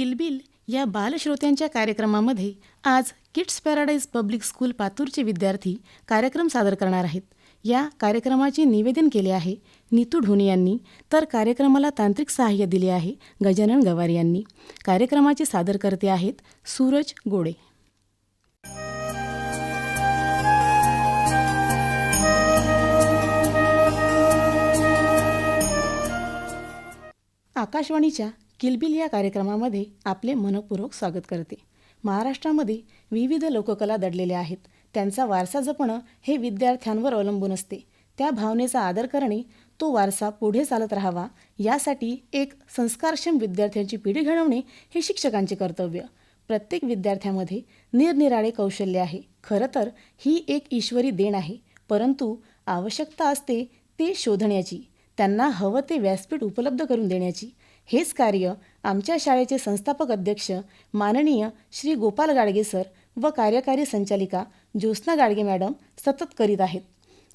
किलबिल या बालश्रोत्यांच्या कार्यक्रमामध्ये आज किड्स पॅराडाईज पब्लिक स्कूल पातूरचे विद्यार्थी कार्यक्रम सादर करणार आहेत. या कार्यक्रमाचे निवेदन केले आहे नीतू ढोणे यांनी तर कार्यक्रमाला तांत्रिक सहाय्य दिले आहे गजानन गवार यांनी. कार्यक्रमाचे सादरकर्ते आहेत सूरज गोडे. आकाशवाणीच्या किलबिल या कार्यक्रमामध्ये आपले मनपूर्वक स्वागत करते. महाराष्ट्रामध्ये विविध लोककला दडलेल्या आहेत. त्यांचा वारसा जपणं हे विद्यार्थ्यांवर अवलंबून असते. त्या भावनेचा आदर करणे तो वारसा पुढे चालत राहावा यासाठी एक संस्कारक्षम विद्यार्थ्यांची पिढी घडवणे हे शिक्षकांचे कर्तव्य. प्रत्येक विद्यार्थ्यामध्ये निरनिराळे कौशल्य आहे. खरं तर ही एक ईश्वरी देण आहे. परंतु आवश्यकता असते ते शोधण्याची त्यांना हवं ते व्यासपीठ उपलब्ध करून देण्याची. हेच कार्य आमच्या शाळेचे संस्थापक अध्यक्ष माननीय श्री गोपाल गाडगे सर व कार्यकारी संचालिका ज्योत्स्ना गाडगे मॅडम सतत करीत आहेत.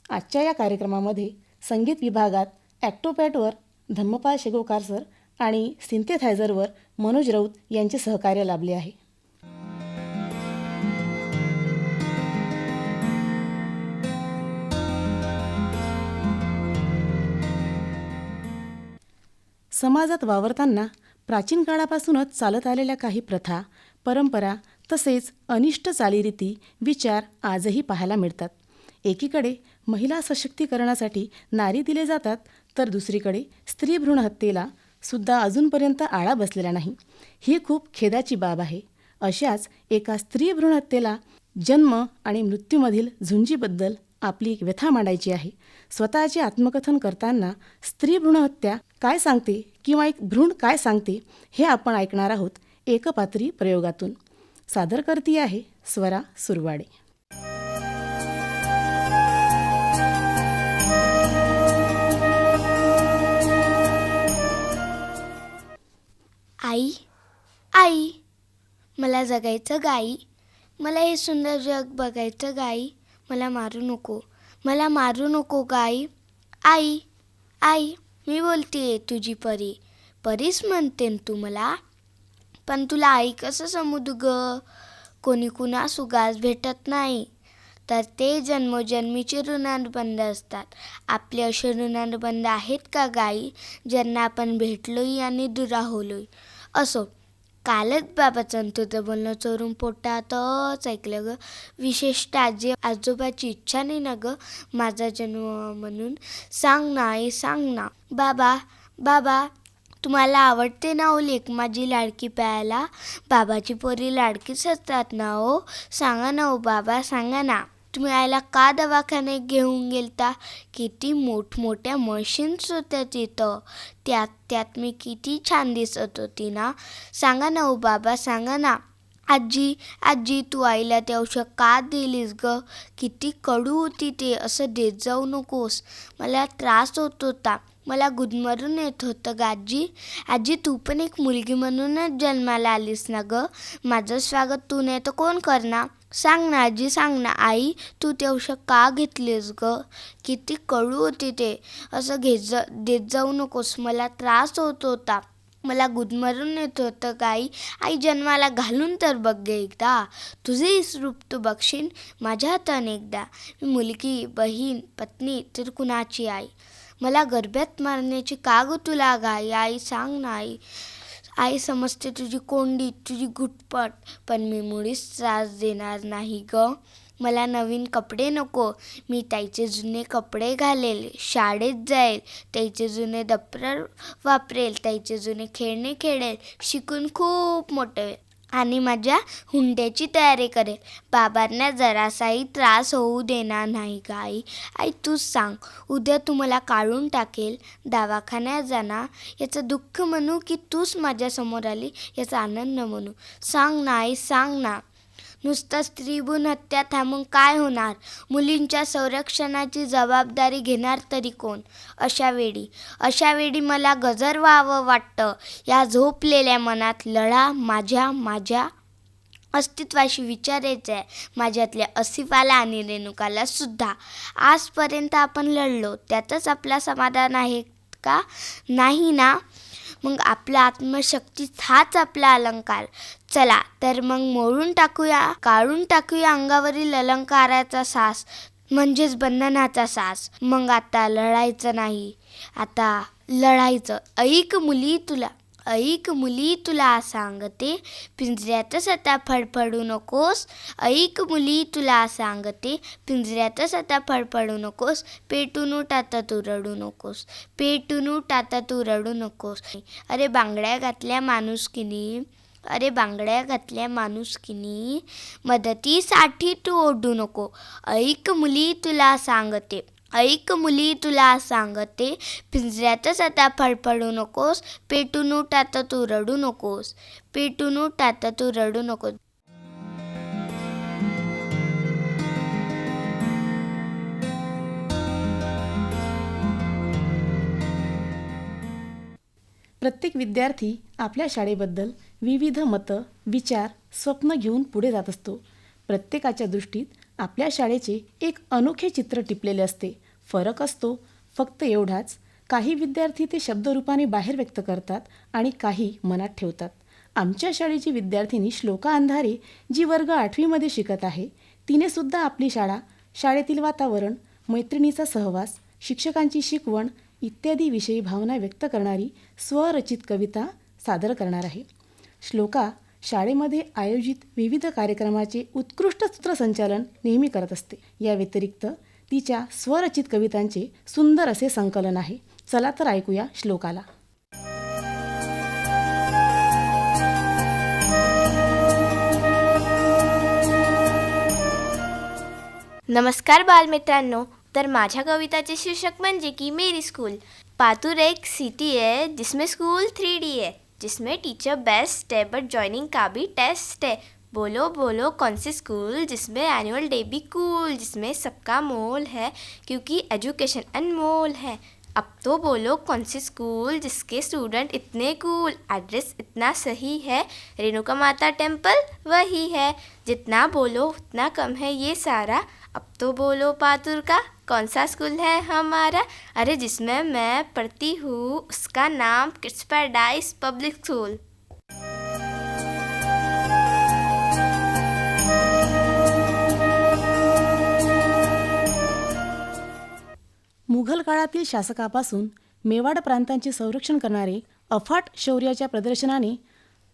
आजच्या या कार्यक्रमामध्ये संगीत विभागात ॲक्टोपॅटवर धम्मपाल शेगोकार सर आणि सिंथेथायझरवर मनोज राऊत यांचे सहकार्य लाभले आहे. समाजात वावरताना प्राचीन काळापासूनच चालत आलेल्या काही प्रथा परंपरा तसेच अनिष्ट चालीरीती विचार आजही पाहायला मिळतात. एकीकडे महिला सशक्तीकरणासाठी नारी दिले जातात तर दुसरीकडे स्त्री भ्रूण हत्येला सुद्धा अजूनपर्यंत आळा बसलेला नाही. ही खूप खेदाची बाब आहे. अशाच एका स्त्री भ्रूण हत्येला जन्म आणि मृत्यूमधील झुंजीबद्दल आपली एक व्यथा मांडायची आहे. स्वतःचे आत्मकथन करताना स्त्री भ्रूणहत्या काय सांगते किंवा एक भ्रूण काय सांगते हे आपण ऐकणार आहोत एकपात्री प्रयोगातून. सादर करती आहे स्वरा सुरवाडे. आई आई मला जगायचं गाई मला हे सुंदर जग बघायचं गाई मला मारू नको. मला मारू नको गाई. आई आई मी बोलतेय तुझी परी. परीच म्हणते तू मला. पण तुला आई कसं समजू ग? कोणी कुणा सुगास भेटत नाही. तर ते जन्मोजन्मीचे ऋणानुबंध असतात. आपले असे ऋणानुबंध आहेत का गाई? ज्यांना आपण भेटलोही आणि दुरावलोय असो कालच बाबाचं तुझं बोलणं चोरून पोटातच ऐकलं ग. विशेषतः आजी आजोबाची इच्छा नाही ना ग माझा जन्म म्हणून. सांग ना आई सांग ना. बाबा बाबा तुम्हाला आवडते ना ओ लेक माझी लाडकी प्यायला? बाबाची पोरी लाडकीच असतात ना ओ सांगा ना ओ बाबा सांगा ना. तुम्ही आईला का दवाखान्यात घेऊन गेलता? किती मोठमोठ्या मशीन्स होत्या तिथं. त्यात त्यात मी किती छान दिसत होती ना? सांगा ना ओ बाबा सांगा ना. आजी आजी तू आईला ते औषध का दिलीस ग? किती कडू होती ते असं देत जाऊ नकोस. मला त्रास होत होता. मला गुदमरून येत होतं ग आजी. आजी तू पण एक मुलगी म्हणूनच जन्माला आलीस ना ग? माझं स्वागत तू नाही तर कोण करणार? सांग ना आजी सांग ना. आई तू ते औषध का घेतलीस ग? किती कडू होती ते. असं घेत जा देत जाऊ नकोस. मला त्रास होत होता. मला गुदमरून येत होतं गाई. आई जन्माला घालून तर बघ गे एकदा. तुझे रूप तू बघशील माझ्या हाताने एकदा. मी मुलगी बहीण पत्नी तर कुणाची आई? मला गर्भ्यात मारण्याची का गं तुला गाई? आई सांग ना आई. आई समजते तुझी कोंडी तुझी घुटपट पण मी मुळीच त्रास देणार नाही ग. मला नवीन कपडे नको. मी त्याचे जुने कपडे घालेल शाळेत जाईल त्याचे जुने दप्तर वापरेल त्याचे जुने खेळणे खेळेल शिकून खूप मोठे होईल. आणि माझ्या हुंड्याची तयारी करेल. बाबांना जरासाही त्रास होऊ देणार नाही का आई आई तूच सांग उद्या तू मला काढून टाकेल दवाखान्यात जाणार. याचं दुःख म्हणू की तूच माझ्यासमोर आली याचा आनंद म्हणू. सांग ना आई सांग ना. नुसतं स्त्रीभूण हत्या थांबून काय होणार? मुलींच्या संरक्षणाची जबाबदारी घेणार तरी कोण? अशा वेळी अशा वेळी मला गजर व्हावं वाटतं. या झोपलेल्या मनात लढा माझ्या माझ्या अस्तित्वाशी विचारायचं आहे माझ्यातल्या असिफाला आणि रेणुकाला सुद्धा. आजपर्यंत आपण लढलो त्यातच आपला समाधान आहे का? नाही ना? मग आपला आत्मशक्ती हाच आपला अलंकार. चला तर मग मोडून टाकूया काढून टाकूया अंगावरील अलंकाराचा सास म्हणजेच बंधनाचा सास. मग आता लढायचं नाही. आता लढायचं. ऐक मुली तुला ऐक मुली तुला सांगते पिंजऱ्यातच आता फडफडू नकोस. ऐक मुली तुला सांगते पिंजऱ्यातच आता फडफडू नकोस. पेटून उठ आता तू रडू नकोस. पेटून उठ आता तू रडू नकोस. अरे बांगड्या घातल्या माणूसकीने. अरे बांगड्या घातल्या माणुसकीनी. मदतीसाठी तू ओढू नको. ऐक मुली तुला सांगते. ऐक मुली तुला सांगते. पिंजऱ्यातच आता फडफडू नकोस. पेटून उठ आता तू रडू नकोस. पेटून उठ आता तू रडू नकोस. प्रत्येक विद्यार्थी आपल्या शाळेबद्दल विविध मतं विचार स्वप्न घेऊन पुढे जात असतो. प्रत्येकाच्या दृष्टीत आपल्या शाळेचे एक अनोखे चित्र टिपलेले असते. फरक असतो. फक्त एवढाच काही विद्यार्थी ते शब्दरूपाने बाहेर व्यक्त करतात आणि काही मनात ठेवतात. आमच्या शाळेची विद्यार्थिनी श्लोका अंधारे जी वर्ग आठवीमध्ये शिकत आहे तिने सुद्धा आपली शाळा शाळेतील वातावरण मैत्रिणीचा सहवास शिक्षकांची शिकवण इत्यादी विषयी भावना व्यक्त करणारी स्वरचित कविता सादर करणार आहे. श्लोका शाळेमध्ये आयोजित विविध कार्यक्रमाचे उत्कृष्ट सूत्रसंचालन नेहमी करत असते. या व्यतिरिक्त तिच्या स्वरचित कवितांचे सुंदर असे संकलन आहे. चला तर ऐकूया श्लोकाला. नमस्कार बालमित्रांनो तर माझ्या कविताचे शीर्षक म्हणजे की मेरी स्कूल. पातूर एक सिटी है जिसमें स्कूल थ्री डी है जिसमें टीचर बेस्ट है बट ज्वाइनिंग का भी टेस्ट है बोलो बोलो, कौन सी स्कूल जिसमें एनुअल डे भी कूल जिसमें सबका मोल है, क्योंकि एजुकेशन अनमोल है. अब तो बोलो, कौन सी स्कूल जिसके स्टूडेंट इतने कूल एड्रेस इतना सही है, रेणुका माता टेंपल वही है. जितना बोलो, उतना कम है ये सारा. अब तो बोलो पातुर का कौन सा स्कूल है हमारा? अरे जिसमें मैं पढ़ती हूँ उसका नाम किड्स पैराडाइज पब्लिक स्कूल। मुघल काळातील शासकापासून मेवाड प्रांतांचे संरक्षण करणारे अफाट शौर्याच्या प्रदर्शनाने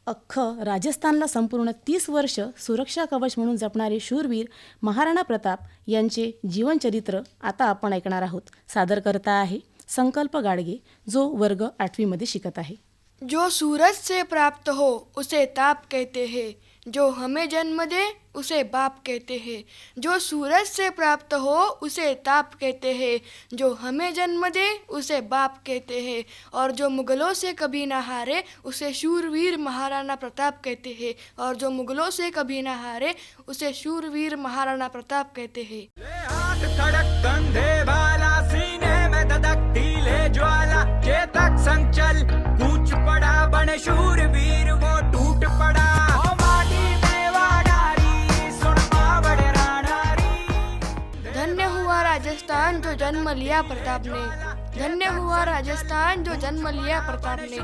अख्खं राजस्थानला संपूर्ण तीस वर्ष सुरक्षा कवच म्हणून जपणारे शूरवीर महाराणा प्रताप यांचे जीवनचरित्र आता आपण ऐकणार आहोत. सादर करता आहे संकल्प गाडगे जो वर्ग आठवीमध्ये शिकत आहे. जो सूरज से प्राप्त हो उसे ताप कहते हैं. जो हमें जन्म दे, उसे बाप कहते हैं। जो सूरज से प्राप्त हो, उसे ताप कहते हैं। जो हमें जन्म दे, उसे बाप कहते हैं। और जो मुगलों से कभी ना हारे, उसे शूरवीर महाराणा प्रताप कहते हैं। और जो मुगलों से कभी ना हारे, उसे शूरवीर महाराणा प्रताप कहते हैं। लिया प्रताप ने। धन्य हुआ राजस्थान जो जन्म लिया प्रताप ने।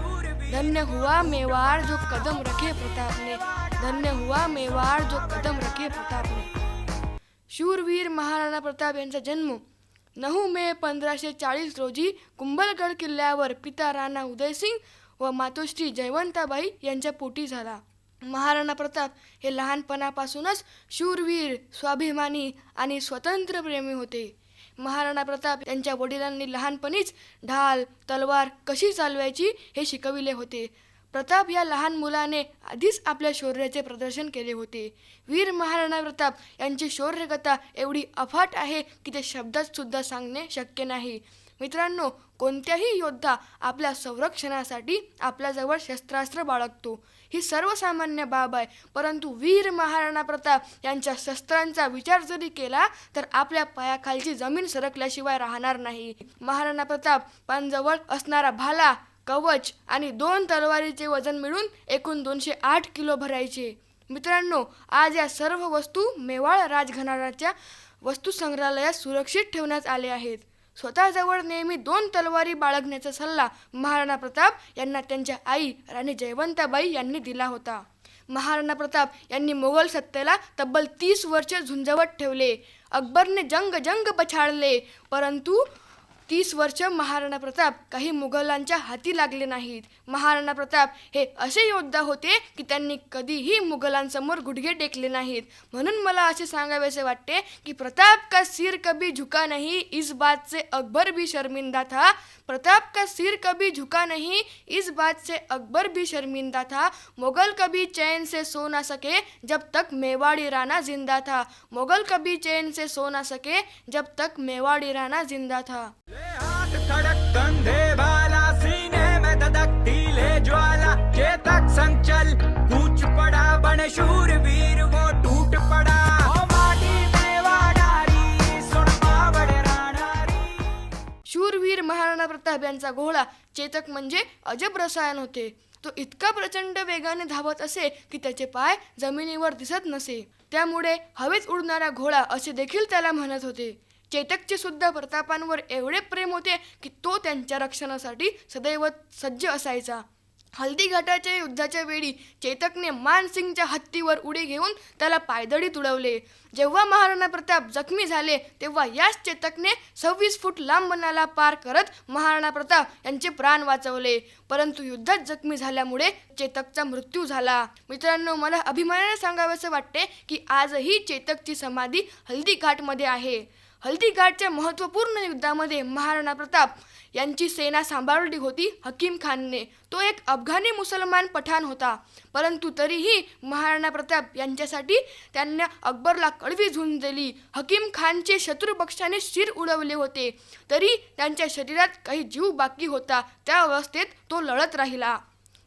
धन्य हुआ मेवाड़ जो कदम रखे प्रताप ने। धन्य हुआ मेवाड़ जो कदम रखे प्रताप ने। शूरवीर महाराणा प्रताप यांचा जन्म नऊ मे पंधराशे चाळीस रोजी कुंभलगड किल्ल्यावर पिता राणा उदयसिंग व मातोश्री जयवंताबाई यांच्या पोटी झाला. महाराणा प्रताप हे लहानपणापासूनच शूरवीर स्वाभिमानी आणि स्वतंत्रप्रेमी होते. महाराणा प्रताप यांच्या वडिलांनी लहानपणीच ढाल तलवार कशी चालवायची हे शिकविले होते. प्रताप या लहान मुलाने आधीच आपल्या शौर्याचे प्रदर्शन केले होते. वीर महाराणा प्रताप यांची शौर्यकथा एवढी अफाट आहे की ते शब्दात सुद्धा सांगणे शक्य नाही. मित्रांनो कोणत्याही योद्धा आपल्या संरक्षणासाठी आपल्याजवळ शस्त्रास्त्र बाळगतो. ही सर्वसामान्य बाब आहे. परंतु वीर महाराणा प्रताप यांच्या शस्त्रांचा विचार जरी केला तर आपल्या पायाखालची जमीन सरकल्याशिवाय राहणार नाही. महाराणा प्रतापांजवळ असणारा भाला कवच आणि दोन तलवारीचे वजन मिळून एकूण दोनशे आठ किलो भरायचे. मित्रांनो आज या सर्व वस्तू मेवाळ राजघराण्याच्या वस्तू संग्रहालयात सुरक्षित ठेवण्यात आले आहेत. स्वतःजवळ नेहमी दोन तलवारी बाळगण्याचा सल्ला महाराणा प्रताप यांना त्यांच्या आई राणी जयवंताबाई यांनी दिला होता. महाराणा प्रताप यांनी मोगल सत्तेला तब्बल तीस वर्ष झुंजवत ठेवले. अकबरने जंग जंग पछाडले. परंतु तीस वर्ष महाराणा प्रताप काही मुघलांच्या हाती लागले नाहीत. महाराणा प्रताप हे असे योद्धा होते की त्यांनी कधीही मुघलांसमोर गुडघे टेकले नाहीत. म्हणून मला असे सांगावेसे वाटते की प्रताप का सिर कभी झुका नाही इस बात से अकबर भी शर्मिंदा था. प्रताप का सिर कभी झुका नहीं, इस बात से अकबर भी शर्मिंदा था। मुगल कभी चैन से सो ना सके जब तक मेवाड़ी राना ज़िंदा था। मुगल कभी चैन से सो ना सके जब तक मेवाड़ी राना ज़िंदा था। ज्वाला, चेतक संचल कूच पड़ा बन शूर वीर महाराणा प्रताप घोडा चेतक म्हणजे अजब रसायन होते. तो इतका प्रचंड वेगाने धावत असे की त्याचे पाय जमिनीवर दिसत नसे. त्यामुळे हवेत उडणारा घोडा असे देखील त्याला म्हणत होते. चेतकचे सुद्धा प्रतापांवर एवढे प्रेम होते की तो त्यांच्या रक्षणासाठी सदैव सज्ज असायचा. हल्दीघाटाच्या युद्धाच्या वेळी चेतकने मानसिंगच्या हत्तीवर उडी घेऊन त्याला पायदळी तुडवले. जेव्हा महाराणा प्रताप जखमी झाले तेव्हा याच चेतकने सव्वीस फूट लांब नाला पार करत महाराणा प्रताप यांचे प्राण वाचवले. परंतु युद्धात जखमी झाल्यामुळे चेतकचा मृत्यू झाला. मित्रांनो मला अभिमानाने सांगावेसे वाटते की आजही चेतकची समाधी हल्दीघाटमध्ये आहे. हल्दीघाटच्या महत्त्वपूर्ण युद्धामध्ये महाराणा प्रताप यांची सेना सांभाळली होती हकीम खानने. तो एक अफगाणी मुसलमान पठाण होता. परंतु तरीही महाराणा प्रताप यांच्यासाठी त्यांना अकबरला कडवी झुंज दिली. हकीम खानचे शत्रुपक्षाने शिर उडवले होते. तरी त्यांच्या शरीरात काही जीव बाकी होता. त्या अवस्थेत तो लढत राहिला.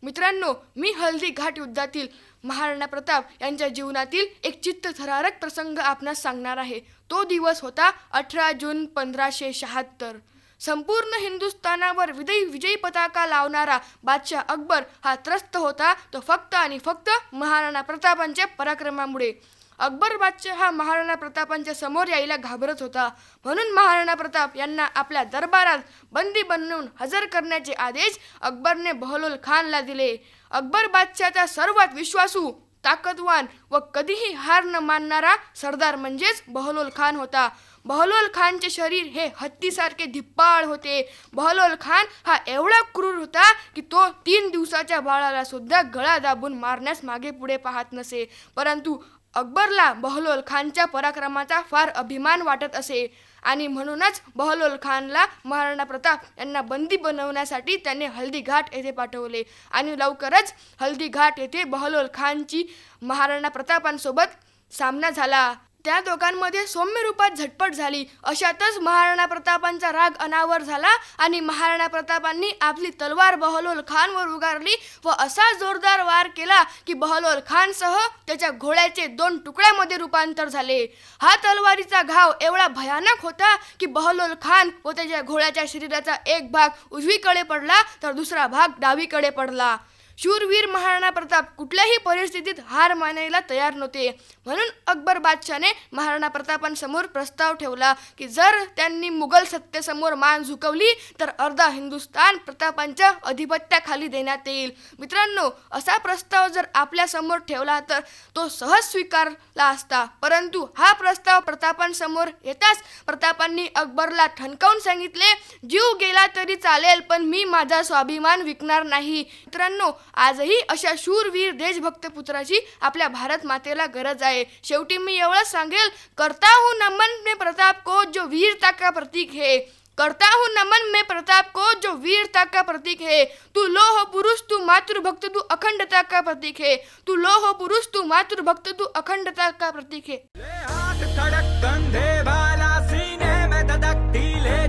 मित्रांनो मी हल्दी घाट युद्धातील महाराणा प्रताप यांच्या जीवनातील एक चित्तथरारक प्रसंग आपणास सांगणार आहे. तो दिवस होता अठरा जून पंधराशे शहात्तर. संपूर्ण हिंदुस्थानावर विजयी विजयी पताका लावणारा बादशाह अकबर हा त्रस्त होता. तो फक्त आणि फक्त महाराणा प्रतापांच्या पराक्रमामुळे. अकबर बादशाह हा महाराणा प्रतापांच्या समोर यायला घाबरत होता. म्हणून महाराणा प्रताप यांना आपल्या दरबारात बंदी बनवून हजर करण्याचे आदेश अकबरने बहलोल खानला दिले. अकबर बादशाहचा सर्वात विश्वासू ताकदवान व कधीही हार न मानणारा सरदार म्हणजेच बहलोल खान होता. बहलोल खानचे शरीर हे हत्तीसारखे धिप्पाळ होते. बहलोल खान हा एवढा क्रूर होता की तो तीन दिवसाच्या बाळाला सुद्धा गळा दाबून मारण्यास मागे पुढे पाहत नसे. परंतु अकबरला बहलोल खानच्या पराक्रमाचा फार अभिमान वाटत असे. आणि म्हणूनच बहलोल खानला महाराणा प्रताप यांना बंदी बनवण्यासाठी त्याने हल्दीघाट येथे पाठवले. आणि लवकरच हल्दीघाट येथे बहलोल खानची महाराणा प्रतापांसोबत सामना झाला. त्या दोघांमध्ये सौम्य रूपात झटपट झाली. अशातच महाराणा प्रतापांचा राग अनावर झाला आणि महाराणा प्रतापांनी आपली तलवार बहलोल खानवर उगारली व असा जोरदार वार केला की बहलोल खानसह त्याच्या घोड्याचे दोन तुकड्यामध्ये रूपांतर झाले. हा तलवारीचा घाव एवढा भयानक होता की बहलोल खान व त्याच्या घोड्याच्या शरीराचा एक भाग उजवीकडे पडला तर दुसरा भाग डावीकडे पडला. शूरवीर महाराणा प्रताप कुठल्याही परिस्थितीत हार मानायला तयार नव्हते. म्हणून अकबर बादशाने महाराणा प्रतापांसमोर प्रस्ताव ठेवला की जर त्यांनी मुघल सत्तेसमोर मान झुकवली तर अर्धा हिंदुस्तान प्रतापांच्या अधिपत्याखाली देण्यात येईल. मित्रांनो असा प्रस्ताव जर आपल्यासमोर ठेवला तर तो सहज स्वीकारला असता. परंतु हा प्रस्ताव प्रतापांसमोर येताच प्रतापांनी अकबरला ठणकावून सांगितले जीव गेला तरी चालेल पण मी माझा स्वाभिमान विकणार नाही. मित्रांनो आजही अशा शूरवीर देशभक्त पुत्राची आपल्या भारत मातेला गरज आहे. शेवटी मी एवढंच सांगेल करता हूँ नमन में प्रताप को जो वीरता का प्रतीक है. करता हूँ नमन में प्रताप को जो वीरता का प्रतीक है. तू लोह पुरुष तू मातृभक्त तू अखंडता का प्रतीक है. तू लोह पुरुष तू मातृभक्त तू अखंडता का प्रतीक है.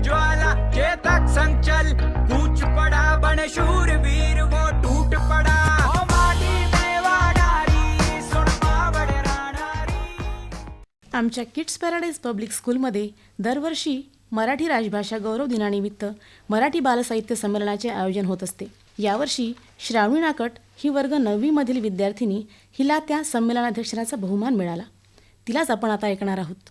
ज्वाला चेतक संचल कूच पड़ा बने शूर। आमच्या किड्स पॅराडाईज पब्लिक स्कूलमध्ये दरवर्षी मराठी राजभाषा गौरव दिनानिमित्त मराठी बालसाहित्य संमेलनाचे आयोजन होत असते. यावर्षी श्रावणी नाकट ही वर्ग नववीमधील विद्यार्थिनी हिला त्या संमेलनाध्यक्षाचा बहुमान मिळाला. तिलाच आपण आता ऐकणार आहोत.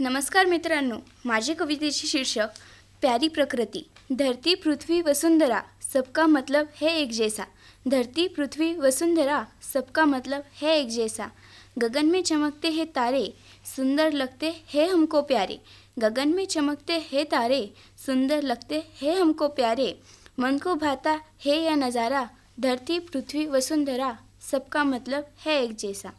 नमस्कार मित्रांनो माझे कवितेचे शीर्षक प्यारी प्रकृती. धरती पृथ्वी वसुंधरा, सबका मतलब है एक जैसा। धरती पृथ्वी वसुंधरा, सबका मतलब है एक जैसा। गगन में चमकते हैं तारे, सुंदर लगते हैं हमको प्यारे। गगन में चमकते हैं तारे, सुंदर लगते हैं हमको प्यारे। मन को भाता है यह नज़ारा, धरती पृथ्वी वसुंधरा, सबका मतलब है एक जैसा।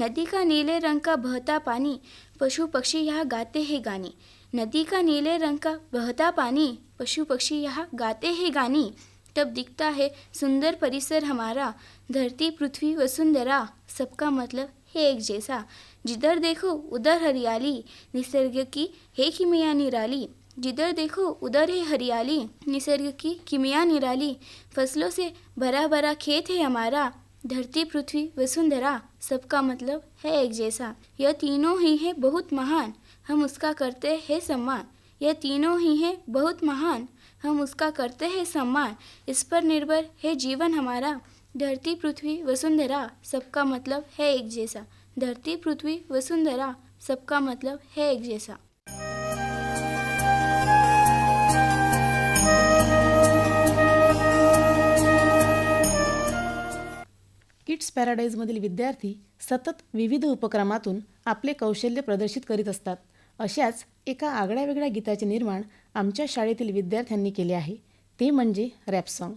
नदी का नीले रंग का बहता पानी, पशु पक्षी यहाँ गाते हैं गाने। नदी का नीले रंग का बहता पानी पशु पक्षी यहाँ गाते हैं गानी। तब दिखता है, सुंदर परिसर हमारा। धरती, पृथ्वी वसुंधरा सबका मतलब है एक जैसा। जिधर देखो, उधर हरियाली। निसर्ग की है किमिया निराली। जिधर देखो, उधर है हरियाली। निसर्ग की किमिया निराली। फ़सलों से भरा भरा खेत है हमारा। धरती, पृथ्वी वसुंधरा सबका मतलब है एक जैसा। यह तीनों ही है बहुत महान। हम उसका करते हैं सम्मान। ये तीनों ही हैं बहुत महान। हम उसका करते हैं सम्मान। इस पर निर्भर है जीवन हमारा। धरती पृथ्वी वसुंधरा सबका मतलब है एक जैसा। धरती पृथ्वी वसुंधरा सबका मतलब है एक जैसा। किड्स पॅराडाईजमधील विद्यार्थी सतत विविध उपक्रमातून आपले कौशल्य प्रदर्शित करीत असतात. अशाच एका आगळ्या वेगळ्या गीताचे निर्माण आमच्या शाळेतील विद्यार्थ्यांनी केले आहे. ते म्हणजे रॅप सॉन्ग.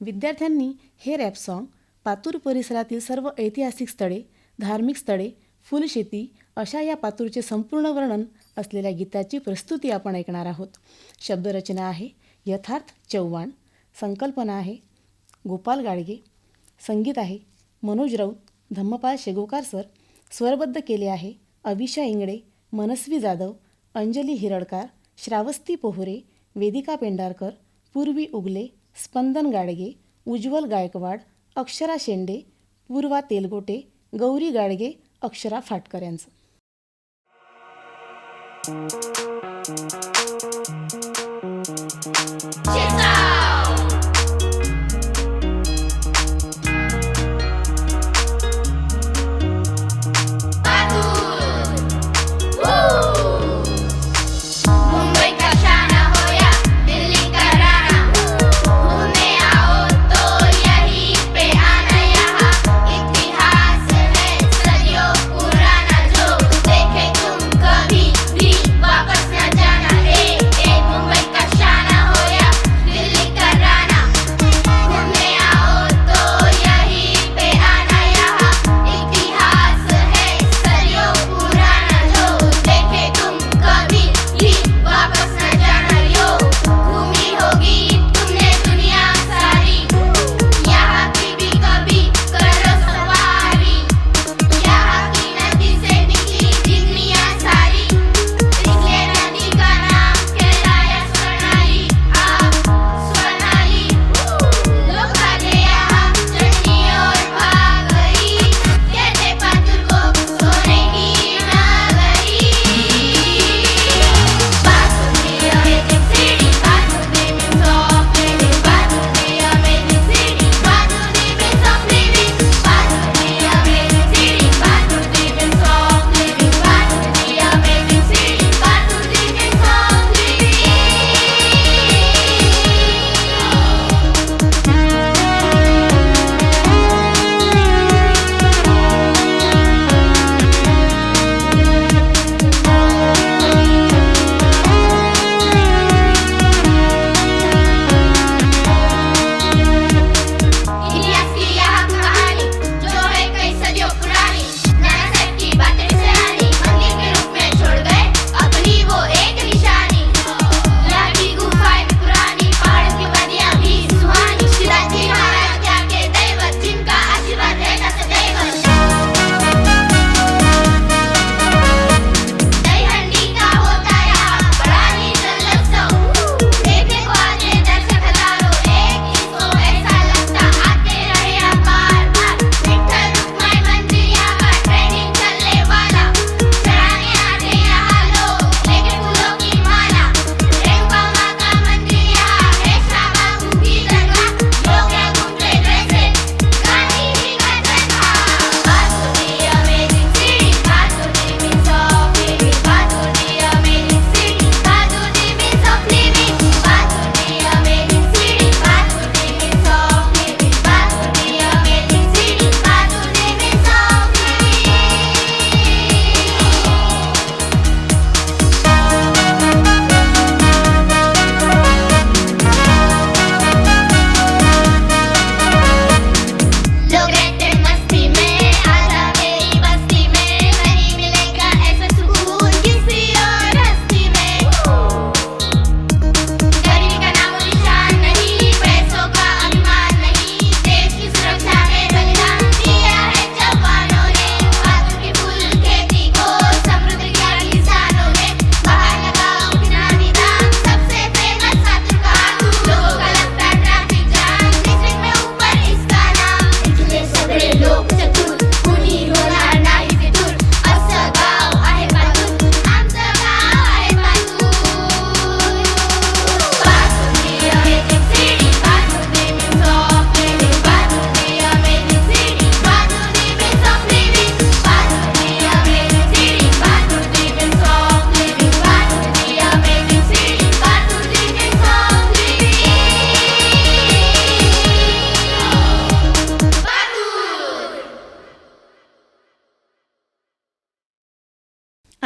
विद्यार्थ्यांनी हे रॅप सॉन्ग पातूर परिसरातील सर्व ऐतिहासिक स्थळे धार्मिक स्थळे फुलशेती अशा या पातूरचे संपूर्ण वर्णन असलेल्या गीताची प्रस्तुती आपण ऐकणार आहोत. शब्दरचना आहे यथार्थ चव्हाण संकल्पना आहे गोपाल गाडगे संगीत आहे मनोज राऊत धम्मपाल शेगोकार सर स्वरबद्ध केले आहे अविशा इंगडे मनस्वी जाधव अंजली हिरडकार श्रावस्ती पोहरे वेदिका पेंढारकर पूर्वी उगले स्पंदन गाडगे उज्ज्वल गायकवाड अक्षरा शेंडे पूर्वा तेलगोटे गौरी गाडगे अक्षरा फाटकर यांचं.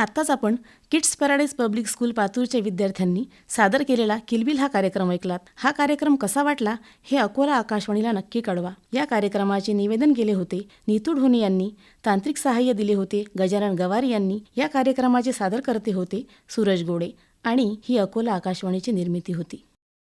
आत्ताच आपण किड्स पॅराडाईज पब्लिक स्कूल पातूरच्या विद्यार्थ्यांनी सादर केलेला किलबिल हा कार्यक्रम ऐकलात. हा कार्यक्रम कसा वाटला हे अकोला आकाशवाणीला नक्की कळवा. या कार्यक्रमाचे निवेदन केले होते नीतू ढोनी यांनी तांत्रिक सहाय्य दिले होते गजानन गवारी यांनी या कार्यक्रमाचे सादरकर्ते होते सूरज गोडे आणि ही अकोला आकाशवाणीची निर्मिती होती.